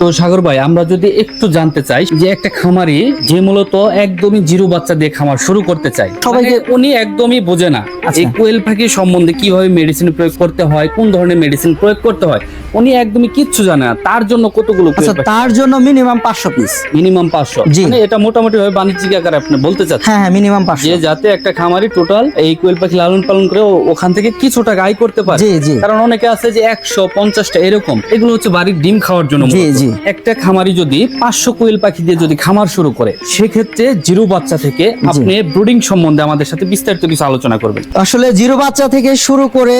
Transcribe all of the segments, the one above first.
তো সাগর ভাই আমরা যদি একটু জানতে চাই যে একটা খামারি যে মূলত একদমই জিরো বাচ্চা দিয়ে খামার শুরু করতে চায় সবাইকে- মানে উনি একদমই বোঝে না আচ্ছা। এই কোয়েল পাখি সম্বন্ধে কীভাবে মেডিসিন প্রয়োগ করতে হয় কোন ধরনের মেডিসিন প্রয়োগ করতে হয় উনি একদমই কিচ্ছু জানে না। তার জন্য কতগুলো আচ্ছা তার জন্য মিনিমাম পাঁচশো পিস মিনিমাম পাঁচশো? জি। মানে এটা মোটামুটি ভাবে বাণিজ্যিক আকারে আপনি বলতে চাচ্ছেন? হ্যাঁ হ্যাঁ মিনিমাম পাঁচশো। যে যাতে একটা খামারি টোটাল এই কোয়েল পাখি লালন পালন করে ওখান থেকে কিছু টাকা আয় করতে পারে। জি জি। কারণ অনেকে আছে যে একশো পঞ্চাশটা এরকম। এগুলো হচ্ছে বাড়ির ডিম খাওয়ার জন্য জি, জি। একটা খামারি যদি পাঁচশো কোয়েল পাখি দিয়ে যদি খামার শুরু করে সেক্ষেত্রে জিরো বাচ্চা থেকে আপনি ব্রুডিং সম্বন্ধে আমাদের সাথে বিস্তারিত কিছু আলোচনা করবেন। আসলে জিরো বাচ্চা থেকে শুরু করে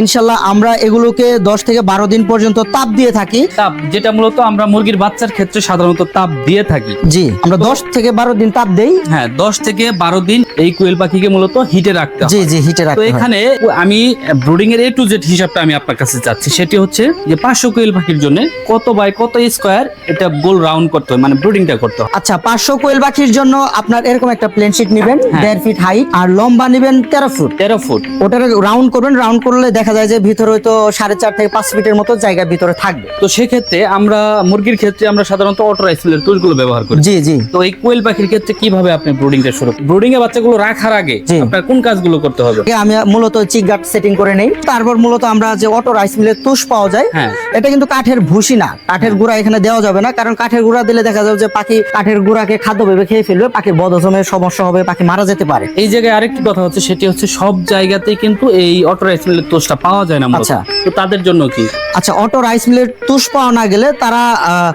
ইনশাল্লাহ আমরা এগুলোকে দশ থেকে বারো দিন পর্যন্ত তাপ দিয়ে থাকি। তাপ যেটা মূলত আমরা মুরগির বাচ্চার ক্ষেত্রে সাধারণত তাপ দিয়ে থাকি। জি আমরা দশ থেকে বারো দিন তাপ দেই। হ্যাঁ দশ থেকে বারো দিন এই কোয়েল পাখিকে মূলত হিটে রাখতে হয়। জি জি হিটে তো রাখতে হয়। এখানে আমি ব্রুডিং এর এ টু জেড হিসাবটা আমি আপনার কাছে চাচ্ছি। সেটি হচ্ছে যে পাঁচশো কোয়েল পাখির জন্য কত বাই কত স্কোয়ার এটা গোল রাউন্ড করতে হয় মানে ব্রুডিংটা করতে হয়। আচ্ছা পাঁচশো কোয়েল পাখির জন্য আপনার এরকম একটা প্লেন শিট নেবেন হ্যাঁ। দেড় ফিট হাইট আর লম্বা নেবেন তেরো ফুট তেরো ফুট ওটার রাউন্ড করবেন রাউন্ড করলে দেখা যায় যে ভিতরে হয়তো সাড়ে চার থেকে পাঁচ ফিটের মতো জায়গা ভিতরে থাকবে। তো সেক্ষেত্রে আমরা মুরগির ক্ষেত্রে আমরা সাধারণত অটো টুলগুলো ব্যবহার করি। জি জি। তো এই কোয়েল পাখির ক্ষেত্রে কীভাবে আপনি ব্রুডিংটা শুরু ব্রুডিং এ বাচ্চাগুলো রাখার আগে। আপনার কোন কাজগুলো করতে হবে? আমি মূলত চিক গার্ড সেটিং করে নেই। তারপর মূলত আমরা যে অটো রাইস মিলের তুষ পাওয়া যায় হ্যাঁ। এটা কিন্তু কাঠের ভুসি না কাঠের গুঁড়া এখানে দেওয়া যাবে না কারণ কাঠের গুঁড়া দিলে দেখা যাবে যে পাখি কাঠের গুঁড়াকে খাদ্য ভেবে খেয়ে ফেলবে পাখির বদহজমের সমস্যা হবে পাখি মারা যেতে পারে। এই জায়গায় আরেকটি কথা হচ্ছে সেটি হচ্ছে সব জায়গাতেই কিন্তু এই অটো রাইসেলের তোষটা পাওয়া যায় না আচ্ছা। তো তাদের জন্য কি? আচ্ছা অটো রাইস মিলের তুষ পাওয়া না গেলে তারা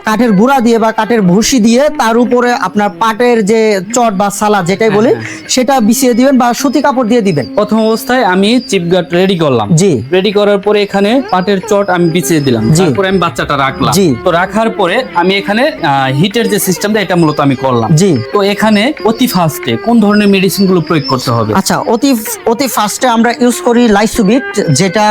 কাঠের গুঁড়া দিয়ে বা কাঠের ভুসি দিয়ে তার উপরে আপনার পাটের যে চট বা সালা যেটাই বলি সেটা বিছিয়ে দিবেন বা সুতি কাপড় দিয়ে দিবেন। প্রথম অবস্থায় আমি চিপ গার্ড রেডি করলাম। জি। রেডি করার পরে এখানে পাটের চট আমি বিছিয়ে দিলাম। তারপরে আমি বাচ্চাটা রাখলাম। জি। তো রাখার পরে আমি এখানে হিটের যে সিস্টেমটা এটা মূলত আমি করলাম। জি। তো এখানে অতি ফাস্টে কোন ধরনের মেডিসিনগুলো প্রয়োগ করতে হবে? আচ্ছা অতি অতি ফার্স্টে আমরা ইউজ করি লাইসুবিট যেটা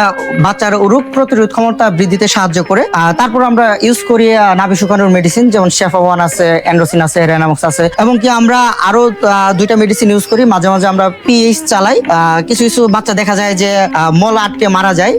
বাচ্চার রোগ প্রতিরোধ ক্ষমতা বৃদ্ধিতে সাহায্য করে। তারপর আমরা ইউজ করি নাভি শুকানোর মেডিসিন যেমন শেফা ওয়ান আছে অ্যান্ড্রোসিন আছে রেনামক্স আছে এবং কি আমরা আরও দুইটা মেডিসিন ইউজ করি। মাঝে মাঝে আমরা পিএইচ চালাই। কিছু কিছু বাচ্চা দেখা যায় যে মল আটকে মারা যায়।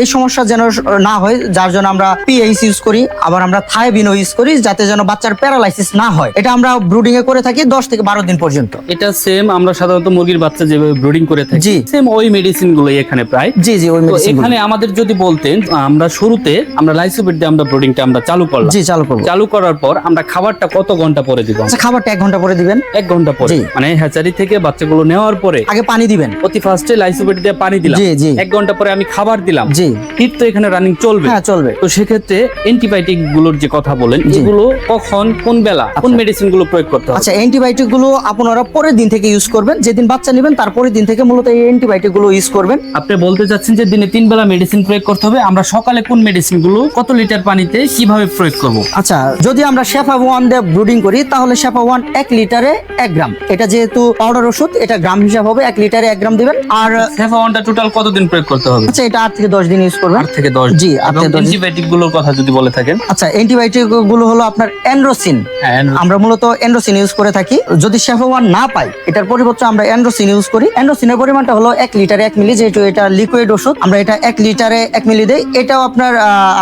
এই সমস্যা যেন না হয় যার জন্য আমরা পিএইচ ইউজ করি। আবার আমরা থাইবিনও ইউজ করি যাতে যেন বাচ্চার প্যারালাইসিস না হয়। এটা আমরা ব্রুডিং এ করে থাকি দশ থেকে বারো দিন পর্যন্ত। এটা সেম আমরা সাধারণত মুরগির বাচ্চা যেভাবে ব্রুডিং করে থাকি জি। সেম ওই মেডিসিনগুলো এখানে প্রায়। জি জি ওই মেডিসিন এখানে আমাদের যদি বলতেন আমরা শুরুতে আমরা লাইসোবিট দিয়ে আমরা ব্রুডিংটা আমরা চালু করলাম। জি চালু করব। চালু করার পর আমরা খাবারটা কত ঘণ্টা পরে দিব? আচ্ছা খাবারটা এক ঘণ্টা পরে দিবেন? এক ঘণ্টা পরে। মানে হ্যাচারি থেকে বাচ্চাগুলো নেওয়ার পরে আগে পানি দিবেন। অতি ফার্স্টে লাইসোবিট দিয়ে পানি দিলাম। জি, জি। এক ঘণ্টা পরে আমি খাবার দিলাম। জি। হিট তো এখানে রানিং চলবে। হ্যাঁ চলবে। তো সেক্ষেত্রে অ্যান্টিবায়োটিক গুলোর যে কথা বলেন এগুলো কখন কোন বেলা কোন মেডিসিনগুলো প্রয়োগ করতে হবে? আচ্ছা অ্যান্টিবায়োটিকগুলো আপনারা পরের দিন থেকে ইউজ করবেন। যেদিন বাচ্চা নেবেন তার পরের দিন থেকে মূলত এই অ্যান্টিবায়োটিকগুলো ইউজ করবেন। আপনি বলতে চাচ্ছেন যে দিনে তিন বেলা মেডিসিন প্রয়োগ করতে হবে। আমরা সকালে কোন মেডিসিনগুলো কত লিটার পানিতে কীভাবে প্রয়োগ করব? আচ্ছা যদি আমরা শেফা ওয়ান দিয়ে ব্রুডিং করি তাহলে শেফা ওয়ান এক লিটারে এক গ্রাম এটা যেহেতু পাউডার ওষুধ এটা গ্রাম হিসাব হবে এক লিটারে এক গ্রাম দিবেন। আর সেফা ওয়ানটা টোটাল কতদিন প্রয়োগ করতে হবে? আচ্ছা এটা আট থেকে দশ দিন ইউজ করবেন। আট থেকে দশ। জি, আট থেকে দশ অ্যান্টিবায়োটিকগুলোর কথা যদি বলে থাকেন। আচ্ছা অ্যান্টিবায়োটিকগুলো হলো আপনার অ্যান্ড্রোসিন হ্যাঁ আমরা মূলত এন্ড্রোসিন ইউজ করে থাকি। যদি শেফা ওয়ান না পাই এটার পরিবর্তে আমরা এন্ড্রোসিন ইউজ করি। এন্ড্রোসিনের পরিমাণটা হলো এক লিটারে এক মিলি যেহেতু এটা লিকুইড ওষুধ আমরা এটা এক লিটারে এক মিলি দেই। এটাও আপনার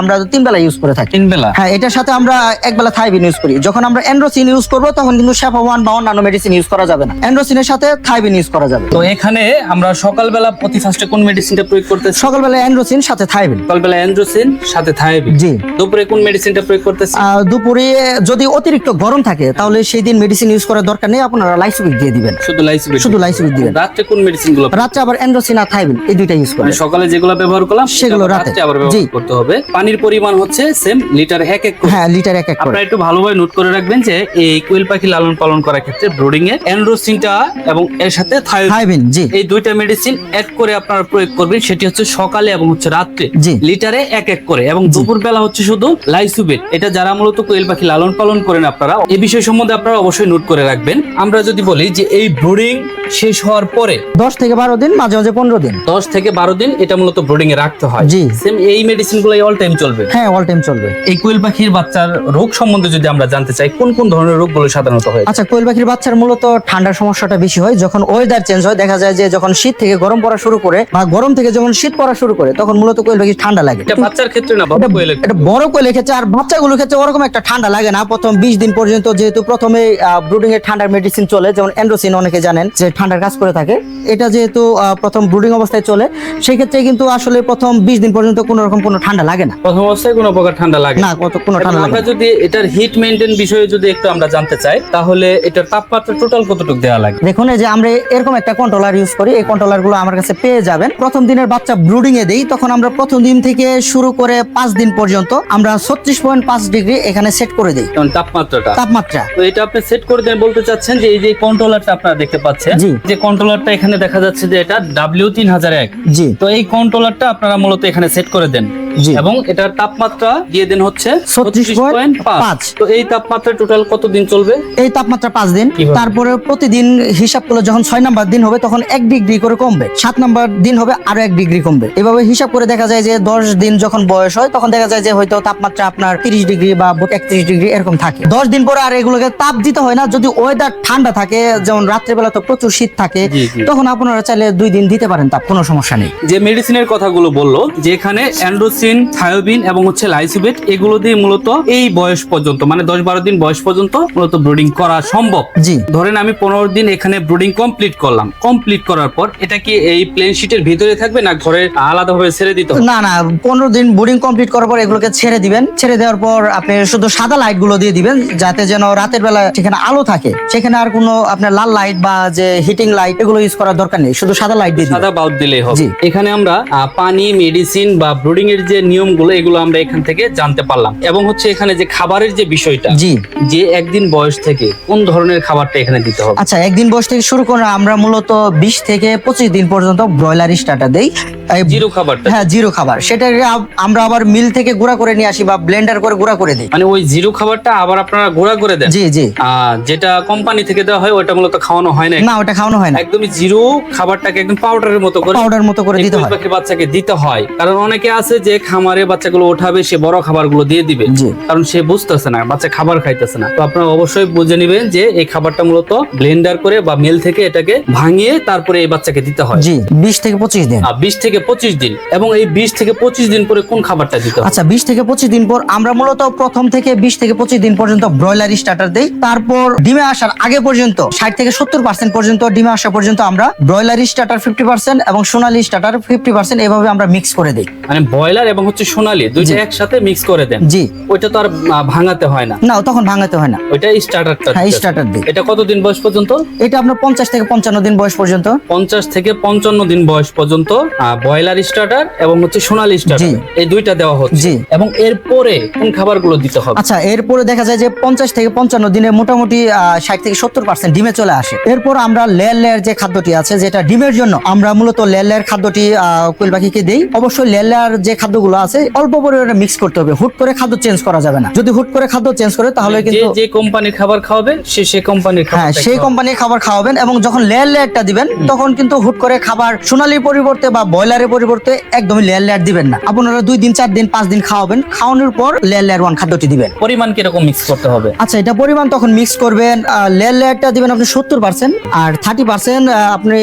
আমরা তিন বেলা ইউজ করে থাকি। তিন বেলা হ্যাঁ এটার সাথে আমরা এক বেলা থাইবিন ইউজ করি। যখন আমরা এন্ড্রোসিন ইউজ করব তখন কিন্তু শেফা ওয়ান বা অন্যান্য মেডিসিন ইউজ করা যাবে না। এন্ড্রোসিনের সাথে থাইবিন ইউজ করা যাবে। তো এখানে আমরা সকালবেলা প্রতি ফার্স্টে কোন মেডিসিনটা প্রয়োগ করতে সকালবেলা এন্ড্রোসিন সাথে থাইবিন সকালবেলা অ্যান্ড্রোসিন সাথে থায়াবিন জি। দুপুরে কোন মেডিসিনটা প্রয়োগ করতেছি। দুপুরে যদি অতিরিক্ত গরম থাকে তাহলে সেই দিন মেডিসিন ইউজ করার দরকার নেই আপনারা লাইসোবিক দিয়ে দিবেন। শুধু লাইসিবিট শুধু লাইসোবিক দিবেন। রাত্রে কোন মেডিসিনগুলো? রাত্রে আবার আর থাইবিন এই দুইটা ইউজ মানে করেন সকালে যেগুলো ব্যবহার করলাম সেগুলো রাতে। আবার ব্যবহার করতে হবে। পানির পরিমাণ হচ্ছে সেম লিটার এক এক হ্যাঁ লিটার এক এক আপনারা একটু ভালোভাবে নোট করে রাখবেন যে এই কোয়েল পাখি লালন পালন করার ক্ষেত্রে ব্রোডিং এ এবং এর সাথে থাইবিন জি। এই দুইটা মেডিসিন এক করে আপনারা প্রয়োগ করবেন সেটি হচ্ছে সকালে এবং হচ্ছে রাত্রে। লিটারে এক এক করে। এবং দুপুর বেলা হচ্ছে শুধু লাইসুবেট এটা যারা মূলত কোয়েল পাখি লালন পালন করেন আপনারা এই বিষয় সম্বন্ধে আপনারা অবশ্যই নোট করে রাখবেন। আমরা যদি বলি যে এই ব্রুডিং শেষ হওয়ার পরে দশ থেকে বারো দিন মাঝে মাঝে পনেরো দিন। দশ থেকে বারো দিন এটা মূলত ব্রুডিং এ রাখতে হয়। জি। সেম এই মেডিসিনগুলো অল টাইম চলবে। হ্যাঁ অল টাইম চলবে। এই কোয়েল পাখির বাচ্চার রোগ সম্বন্ধে যদি আমরা জানতে চাই কোন কোন ধরনের রোগগুলো সাধারণত হয় আচ্ছা কোয়েল পাখির বাচ্চার মূলত ঠান্ডার সমস্যাটা বেশি হয় যখন ওয়েদার চেঞ্জ হয়। দেখা যায় যে যখন শীত থেকে গরম পড়া শুরু করে বা গরম থেকে যখন শীত পড়া শুরু করে তখন মূলত কোয়েল পাখি ঠান্ডা লাগে। এটা বাচ্চার ক্ষেত্রে না বাবা কোয়েলের এটা বড় কোয়েলের ক্ষেত্রে আর বাচ্চাগুলোর ক্ষেত্রে ওরকম একটা ঠান্ডা লাগে না। প্রথম বিশ দিন পর্যন্ত যেহেতু প্রথমে ব্রুডিং এর ঠান্ডার মেডিসিন চলে যেমন এন্ড্রোসিন অনেকে জানেন যে ঠান্ডার কাজ করে থাকে। এটা যেহেতু প্রথম ব্রুডিং অবস্থায় চলে সেই ক্ষেত্রে কিন্তু আসলে প্রথম বিশ দিন পর্যন্ত কোনো রকম কোনো ঠান্ডা লাগে না। প্রথম অবস্থায় কোনো প্রকার ঠান্ডা লাগে না। কোনো ঠান্ডা লাগে আমরা যদি এটার হিট মেনটেন বিষয়ে যদি একটু আমরা জানতে চাই তাহলে এটার তাপমাত্রা টোটাল কতটুকু দেওয়া লাগে? দেখুন যে আমরা এরকম একটা কন্ট্রোলার ইউজ করি এই কন্ট্রোলারগুলো আমার কাছে পেয়ে যাবেন। প্রথম দিনের বাচ্চা ব্রুডিং এ দেই তখন আমরা প্রথম দিন থেকে শুরু করে পাঁচ দিন পর্যন্ত আমরা ছত্রিশ পয়েন্ট পাঁচ ডিগ্রি এখানে সেট করে দিই। তাপমাত্রাটা। তাপমাত্রা। তো এটা আপনি সেট করে দেন বলতে চাচ্ছেন যে এই যে কন্ট্রোলারটা আপনারা দেখতে পাচ্ছেন। যে কন্ট্রোলারটা এখানে দেখা যাচ্ছে যে এটা ডাব্লিউ তিন হাজার এক জি। তো এই কন্ট্রোলারটা আপনারা মূলত এখানে সেট করে দেন। এবং এটার তাপমাত্রা দিয়ে দেন হচ্ছে 36.5 তো এই তাপমাত্রা টোটাল কত দিন চলবে? এই তাপমাত্রা পাঁচ দিন। তারপরে প্রতিদিন হিসাব করলে যখন ছয় নাম্বার দিন হবে তখন এক ডিগ্রি করে কমবে। সাত নাম্বার দিন হবে আরও এক ডিগ্রি কমবে। এভাবে হিসাব করে দেখা যায় যে দশ দিন যখন বয়স হয় তখন দেখা যায় যে হয়তো তাপমাত্রা আপনার তিরিশ ডিগ্রি বা একত্রিশ ডিগ্রি এরকম থাকে। দশ দিন পরে আর এগুলোকে তাপ দিতে হয় না। যদি ওয়েদার ঠান্ডা থাকে যেমন রাত্রেবেলা তো প্রচুর শীত থাকে। তখন আপনারা চাইলে দুই দিন দিতে পারেন তাপ কোনো সমস্যা নেই। যে মেডিসিনের কথাগুলো বলল যে এখানে অ্যান্ড্রোসিন থায়োবিন এবং হচ্ছে লাইসোবেট এগুলো দিয়ে মূলত এই বয়স পর্যন্ত মানে দশ বারো দিন বয়স পর্যন্ত মূলত ব্রুডিং করা সম্ভব। জি। ধরেন আমি পনেরো দিন এখানে ব্রুডিং কমপ্লিট করলাম। কমপ্লিট করার পর এটা কি এই প্লেন শিটের ভিতরে থাকবে না ঘরে আলাদাভাবে ছেড়ে দিতে হবে? না না পনেরো দিন বোর্ডিং কমপ্লিট করার পর এগুলোকে ছেড়ে দিবেন। ছেড়ে দেওয়ার পর আপনি শুধু সাদা লাইটগুলো দিয়ে দিবেন যাতে যেন রাতের বেলা সেখানে আলো থাকে সেখানে আর কোনো আপনার লাল লাইট বা যে হিটিং লাইট এগুলো ইউজ করার দরকার নেই শুধু সাদা লাইট দিয়ে সাদা বাল্ব দিলেই হবে। এখানে আমরা পানি মেডিসিন বা ব্রুডিং এর যে নিয়মগুলো এগুলো আমরা এখান থেকে জানতে পারলাম। এবং হচ্ছে এখানে যে খাবারের যে বিষয়টা জি। যে একদিন বয়স থেকে কোন ধরনের খাবারটা এখানে দিতে হবে? আচ্ছা একদিন বয়স থেকে শুরু করে আমরা মূলত বিশ থেকে পঁচিশ দিন পর্যন্ত ব্রয়লার স্টার্টার দেই। জিরো খাবারটা? হ্যাঁ জিরো খাবার। আব- আমরা আবার মিল থেকে গুঁড়া করে নিয়ে আসি বা ব্লেন্ডার করে গুঁড়া করে দিই। মানে ওই জিরো খাবারটা আবার আপনারা গুঁড়া করে দেন? জি জি। যেটা কোম্পানি থেকে দেওয়া হয় ওটা মূলত খাওয়ানো হয় না? না ওটা খাওয়ানো হয় না। একদমই জিরো খাবারটাকে একদম পাউডারের মতো করে পাউডার মতো করে দিতে হয়। বাচ্চাকে দিতে হয়। কারণ অনেকে আছে যে খামারে বাচ্চাগুলো ওঠাবে সে বড় খাবারগুলো দিয়ে দিবে। কারণ সে বুঝতেছে না বাচ্চা খাবার খাইতেছে না। তো আপনারা অবশ্যই বুঝে নেবেন যে এই খাবারটা মূলত ব্লেন্ডার করে বা মিল থেকে এটাকে ভাঙিয়ে তারপরে এই বাচ্চাকে দিতে হয়। জি বিশ থেকে পঁচিশ দিন। আর বিশ থেকে পঁচিশ দিন এবং এই বিশ থেকে পঁচিশ দিন পরে কোন খাবারটা দিতে আচ্ছা বিশ থেকে পঁচিশ দিন পর আমরা মূলত প্রথম থেকে বিশ থেকে পঁচিশ দিন পর্যন্ত ব্রয়লার স্টার্টার দেই। তারপর ডিমে আসার আগে পর্যন্ত ষাট থেকে সত্তর পার্সেন্ট পর্যন্ত ডিমে আসা পর্যন্ত আমরা ব্রয়লার স্টার্টার ফিফটি পার্সেন্ট এবং সোনালি স্টার্টার ফিফটি পার্সেন্ট এভাবে আমরা মিক্স করে দিই। মানে ব্রয়লার এবং হচ্ছে সোনালি দুইটা একসাথে মিক্স করে দেন? জি। ওইটা তো আর ভাঙাতে হয় না? না তখন ভাঙাতে হয় না। ওইটা স্টার্টারটা হ্যাঁ স্টার্টার দিই। এটা কতদিন বয়স পর্যন্ত? এটা আপনার পঞ্চাশ থেকে পঞ্চান্ন দিন বয়স পর্যন্ত। পঞ্চাশ থেকে পঞ্চান্ন দিন বয়স পর্যন্ত ব্রয়লার স্টার্টার এবং হচ্ছে সোনালি স্টার্টার। এই দুইটা দেওয়া হচ্ছে। জি। এবং এরপরে কোন খাবারগুলো দিতে হবে? আচ্ছা এরপরে দেখা যায় যে পঞ্চাশ থেকে পঞ্চান্ন দিনে মোটামুটি ষাট থেকে সত্তর পার্সেন্ট ডিমে চলে আসে। এরপর আমরা লেয়ার লেয়ার যে খাদ্যটি আছে যেটা ডিমের জন্য আমরা মূলত লেয়ার লেয়ার খাদ্যটি কোয়েল পাখিকে দিই। অবশ্যই লেয়ার লেয়ার যে খাদ্যগুলো আছে অল্প পরিমাণে মিক্স করতে হবে। হুট করে খাদ্য চেঞ্জ করা যাবে না। যদি হুট করে খাদ্য চেঞ্জ করে তাহলে কিন্তু যে কোম্পানির খাবার খাওয়াবে সে সে কোম্পানির হ্যাঁ সেই কোম্পানির খাবার খাওয়াবেন এবং যখন লেয়ার লেয়ারটা দিবেন তখন কিন্তু হুট করে খাবার সোনালির পরিবর্তে বা ব্রয়লারের পরিবর্তে একদমই লেয়ার লেয়ার দিবেন না। আপনারা দুই দিন চার দিন পাঁচ দিন খাওয়াবেন। খাওয়ানোর পর লেয়ার লেয়ার ওয়ান খাদ্যটি দিবেন। পরিমাণ কীরকম মিক্স করতে হবে? আচ্ছা এটা পরিমাণ তখন মিক্স করবেন। লেয়ার লেয়ারটা দিবেন আপনি সত্তর পার্সেন্ট আর থার্টি পার্সেন্ট আপনি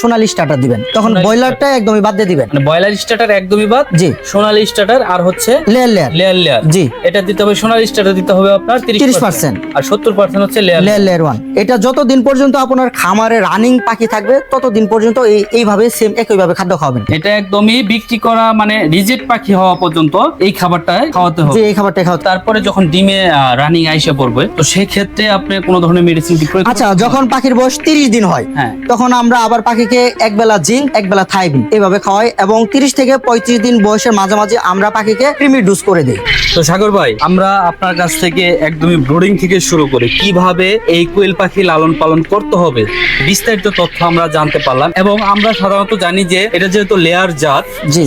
সোনালি স্টার্টার দিবেন। তখন ব্রয়লারটা একদমই বাদ দিয়ে দিবেন। মানে ব্রয়লার স্টার্টার একদমই বাদ জি। সোনালি স্টার্টার আর হচ্ছে লেয়ার লেয়ার লেয়ার লেয়ার জি। এটা দিতে হবে সোনালি স্টার্টার দিতে হবে আপনার তিরিশ 30% আর সত্তর পার্সেন্ট হচ্ছে লেয়ার লেয়ার লেয়ার ওয়ান এটা যতদিন পর্যন্ত আপনার খামারে রানিং পাখি থাকবে ততদিন পর্যন্ত এই এইভাবে সেম একইভাবে খাদ্য খাওয়াবেন। এটা একদমই বিক্রি করা মানে রিজেক্ট পাখি হওয়া পর্যন্ত এই খাবারটা খাওয়াতে হবে। এই খাবারটা খাওয়াতে তারপরে যখন ডিমে রানিং আইসা পড়বে তো সেই ক্ষেত্রে আপনি কোনো ধরনের মেডিসিন প্রয়োগ আচ্ছা যখন পাখির বয়স তিরিশ দিন হয় হ্যাঁ। তখন আমরা আবার পাখিকে এক বেলা জিঙ্ক এক বেলা থাইবিন এভাবে খাওয়াই এবং তিরিশ থেকে পঁয়ত্রিশ দিন বয়সের মাঝামাঝি আমরা পাখিকে ক্রিমি ডুজ করে দিই। তো সাগর ভাই আমরা আপনার কাছ থেকে একদমই ব্রোডিং থেকে শুরু করে কীভাবে এই কোয়েল পাখি লালন পালন করতে হবে বিস্তারিত তথ্য আমরা জানতে পারলাম এবং আমরা সাধারণত জানি যে এটা যেহেতু লেয়ার জাত।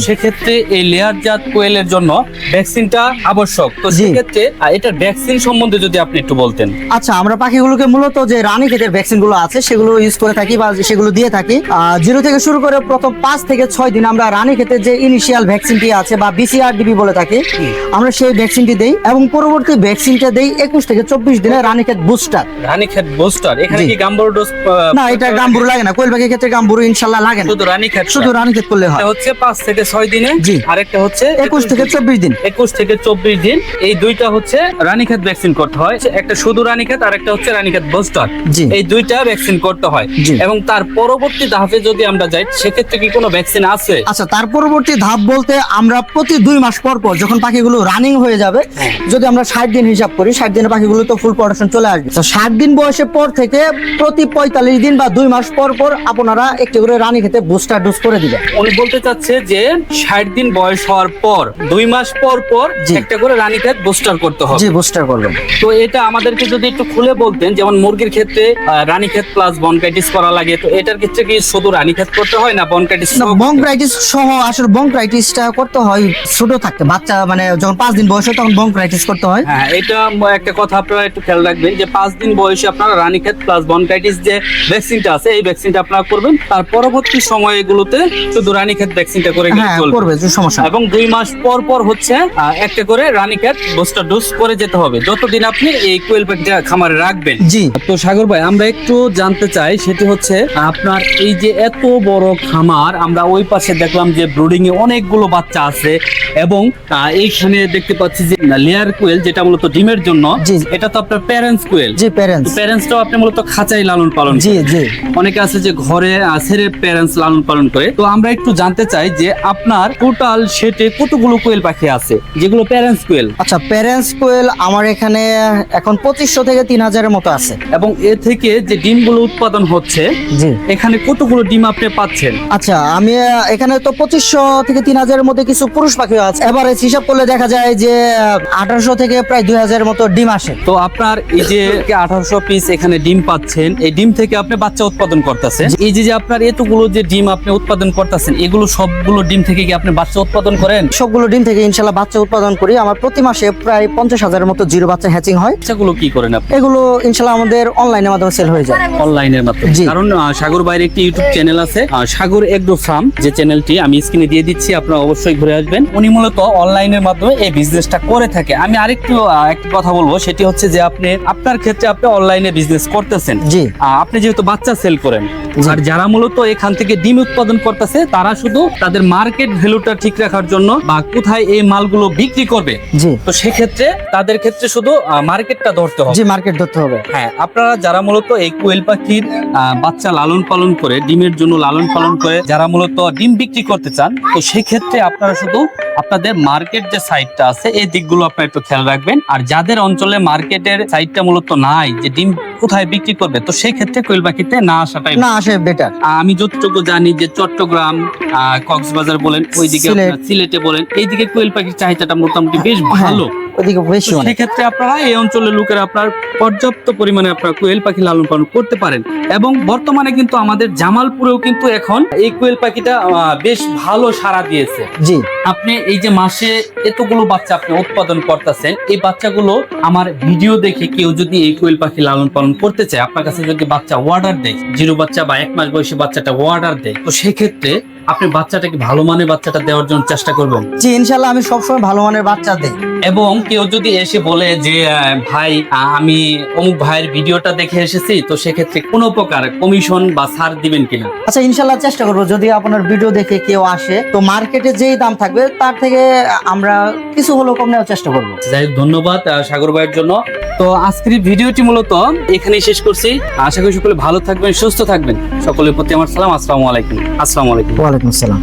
সেক্ষেত্রে এই লেয়ার জাত কোয়েলের জন্য ভ্যাকসিনটা আবশ্যক। তো সেক্ষেত্রে এটার ভ্যাকসিন সম্বন্ধে যদি আপনি একটু বলতেন। আচ্ছা আমরা পাখিগুলোকে মূলত যে রানী ক্ষেতের ভ্যাকসিনগুলো আছে সেগুলো ইউজ করে থাকি বা সেগুলো দিয়ে থাকি। জিরো থেকে শুরু করে প্রথম পাঁচ থেকে ছয় দিন আমরা রানী ক্ষেতের যে ইনিশিয়াল ভ্যাকসিনটি আছে বা বিসিআর ডিবি বলে থাকি আমরা সেই ভ্যাকসিনটি দেই এবং পরবর্তী ভ্যাকসিনটা দেই একুশ থেকে চব্বিশ দিনে রানী ক্ষেত বুস্টার রানী খেত বুস্টার এখানে। কি গাম্বর ডোজ না এটা গাম্বুরু লাগে না কোয়েল পাখির ক্ষেত্রে গাম্বুরু ইনশাল্লাহ লাগে না। শুধু রানী খেত শুধু রানী ক্ষেত করলে হয়। হয় হচ্ছে পাঁচ থেকে ছয় দিনে জি। আরেকটা হচ্ছে একুশ থেকে চব্বিশ দিন। একুশ থেকে চব্বিশ দিন। এই দুইটা হচ্ছে রানীক্ষেত ভ্যাকসিন করতে হয়। একটা শুধু রানীক্ষেত আর একটা হচ্ছে রানীক্ষেত বুস্টার এই দুইটা ভ্যাকসিন করতে হয়। এবং তার পরবর্তী ধাপে যদি আমরা যাই সেক্ষেত্রে কি কোনো ভ্যাকসিন আছে? আচ্ছা তার পরবর্তী ধাপ বলতে আমরা প্রতি দুই মাস পর পর যখন পাখিগুলো রানিং হয়ে যাবে যদি আমরা ষাট দিন হিসাব করি ষাট দিনের পাখিগুলো তো ফুল প্রোডাকশন চলে আসবে। তো ষাট দিন বয়সের পর থেকে প্রতি পঁয়তাল্লিশ দিন বা দুই মাস পর পর আপনারা একটি করে রানী খেতে বুস্টার ডোজ করে দিবেন। বলতে চাচ্ছে যে ষাট দিন বয়স হওয়ার পর দুই মাস পর পর একটা করে রানীক্ষেত বুস্টার করতে হবে। জি বুস্টার করবেন। তো এটা আমাদেরকে যদি একটু খুলে বলতেন যেমন মুরগির ক্ষেত্রে আহ, রানীক্ষেত প্লাস বনকাইটিস করা লাগে তো এটার ক্ষেত্রে কি শুধু রানীক্ষেত করতে হয় না বনকাইটিস বংক্রাইটিস সহ আসলে বংক্রাইটিসটা করতে হয় ছোট থাকতে। বাচ্চা মানে যখন পাঁচ দিন বয়স হয় তখন বংক্রাইটিস করতে হয়। হ্যাঁ এটা একটা কথা আপনারা একটু খেয়াল রাখবেন যে পাঁচ দিন বয়সে আপনারা রানীক্ষেত প্লাস বনকাইটিস যে ভ্যাকসিনটা আছে এই ভ্যাকসিনটা আপনারা করবেন। তার পরবর্তী সময় এগুলোতে শুধু রানীক্ষেত ভ্যাকসিনটা করে হ্যাঁ করবে যে সমস্যা এবং দুই মাস পর পর হচ্ছে একটা করে রানীক্ষেত বুস্টার ডোজ করে যেতে হবে। যতদিন আপনি এই কোয়েল পাখিটা খামারে রাখবেন। জি। তো সাগর ভাই আমরা একটু জানতে চাই সেটি হচ্ছে আপনার এই যে এত বড় খামার আমরা ওই পাশে দেখলাম যে ব্রুডিং এ অনেকগুলো বাচ্চা আছে এবং এইখানে দেখতে পাচ্ছি যে লেয়ার কোয়েল যেটা মূলত ডিমের জন্য এটা তো আপনার প্যারেন্টস কোয়েল জি প্যারেন্টস প্যারেন্টসটাও আপনি মূলত খাঁচাই লালন পালন জি। জি। অনেকে আছে যে ঘরে ছেড়ে প্যারেন্টস লালন পালন করে। তো আমরা একটু জানতে চাই যে আপনার টোটাল সেটে কতগুলো কোয়েল পাখি আছে? যেগুলো প্যারেন্টস কোয়েল। আচ্ছা প্যারেন্টস কোয়েল আমার এখানে এখন পঁচিশশো থেকে তিন হাজারের মতো আছে। এবং এ থেকে যে ডিমগুলো উৎপাদন হচ্ছে জি। এখানে কতগুলো ডিম আপনি পাচ্ছেন? আচ্ছা আমি এখানে তো পঁচিশশো থেকে তিন হাজারের মধ্যে কিছু পুরুষ পাখি আছে। এভারেজ হিসাব করলে দেখা যায় যে আঠারোশো থেকে প্রায় দুই হাজারের মতো ডিম আসে। তো আপনার এই যে আঠারোশো পিস এখানে ডিম পাচ্ছেন এই ডিম থেকে আপনি বাচ্চা উৎপাদন করতেছেন। এই যে যে আপনার এতগুলো যে ডিম আপনি উৎপাদন করতেছেন এগুলো সবগুলো ডিম থেকে কি আপনি বাচ্চা উৎপাদন করেন? সবগুলো ডিম থেকে ইনশাল্লাহ বাচ্চা উৎপাদন করি। আমার প্রতি মাসে প্রায় পঞ্চাশ হাজারের মতো জিরো বাচ্চা হ্যাচিং হয়। বাচ্চাগুলো কি করেন আপনি? এগুলো ইনশাল্লাহ আমাদের অনলাইনের মাধ্যমে সেল হয়ে যায়। অনলাইনের মাধ্যমে। কারণ সাগর বাইরে একটি ইউটিউব চ্যানেল আছে সাগর এগ্রো ফার্ম যে চ্যানেলটি আমি স্ক্রিনে দিয়ে দিচ্ছি আপনারা অবশ্যই ঘুরে আসবেন। উনি মূলত অনলাইনের মাধ্যমে এই বিজনেসটা করে থাকে। আমি আরেকটু একটি কথা বলব সেটি হচ্ছে যে আপনি আপনার ক্ষেত্রে আপনি অনলাইনে বিজনেস করতেছেন। জি। আপনি যেহেতু বাচ্চা সেল করেন আর যারা মূলত এখান থেকে ডিম উৎপাদন করতেছে তারা শুধু তাদের মার্কেট ভ্যালুটা ঠিক রাখার জন্য বা কোথায় এই মালগুলো বিক্রি করবে। জি। তো সেক্ষেত্রে তাদের ক্ষেত্রে শুধু মার্কেটটা ধরতে হবে। জি মার্কেট ধরতে হবে। হ্যাঁ আপনারা যারা মূলত এই কোয়েল পাখির বাচ্চা লালন পালন করে ডিমের জন্য লালন পালন করে যারা মূলত ডিম বিক্রি করতে চান তো সেক্ষেত্রে আপনারা শুধু আপনাদের মার্কেট যে সাইটটা আছে এই দিকগুলো আপনারা একটু খেয়াল রাখবেন। আর যাদের অঞ্চলে মার্কেটের সাইটটা মূলত নাই যে ডিম কোথায় বিক্রি করবে তো সেই ক্ষেত্রে কোয়েল পাখিতে না আসাটাই না আসে বেটার আমি যতটুকু জানি যে চট্টগ্রাম কক্সবাজার বলেন ওইদিকে সিলেটে। বলেন এইদিকে কোয়েল পাখির চাহিদাটা মোটামুটি বেশ হ্যাঁ, ভালো। ওদিকে বেশি সেক্ষেত্রে আপনারা এই অঞ্চলের লোকেরা আপনার পর্যাপ্ত পরিমাণে আপনার কোয়েল পাখি লালন পালন করতে পারেন। এবং বর্তমানে কিন্তু আমাদের জামালপুরেও কিন্তু এখন এই কোয়েল পাখিটা বেশ ভালো সাড়া দিয়েছে। জি। আপনি এই যে মাসে এতগুলো বাচ্চা আপনি উৎপাদন করতেছেন এই বাচ্চাগুলো আমার ভিডিও দেখে কেউ যদি এই কোয়েল পাখি লালন পালন করতে চায় আপনার কাছে যদি বাচ্চা অর্ডার দেয় জিরো বাচ্চা বা এক মাস বয়সী বাচ্চাটা অর্ডার দেয় তো সেক্ষেত্রে আপনি বাচ্চাটাকে ভালো মানের বাচ্চাটা দেওয়ার জন্য চেষ্টা করবেন? জি ইনশাল্লাহ আমি সবসময় ভালো মানের বাচ্চা দেই। এবং কেউ যদি এসে বলে যে ভাই আমি অমুক ভাইয়ের ভিডিওটা দেখে এসেছি তো সেক্ষেত্রে কোনো প্রকার কমিশন বা ছাড় দিবেন কিনা? আচ্ছা ইনশাল্লাহ চেষ্টা করব। যদি আপনার ভিডিও দেখে কেউ আসে তো মার্কেটে যেই দাম থাকবে তার থেকে আমরা কিছু হলেও কম নেওয়ার চেষ্টা করব। যাই ধন্যবাদ সাগর ভাইয়ের জন্য। তো আজকের ভিডিওটি মূলত এখানেই শেষ করছি। আশা করি সকলে ভালো থাকবেন সুস্থ থাকবেন। সকলের প্রতি আমার সালাম আসসালামু আলাইকুম। আসসালামু আলাইকুম। ওয়ালাইকুম আসসালাম।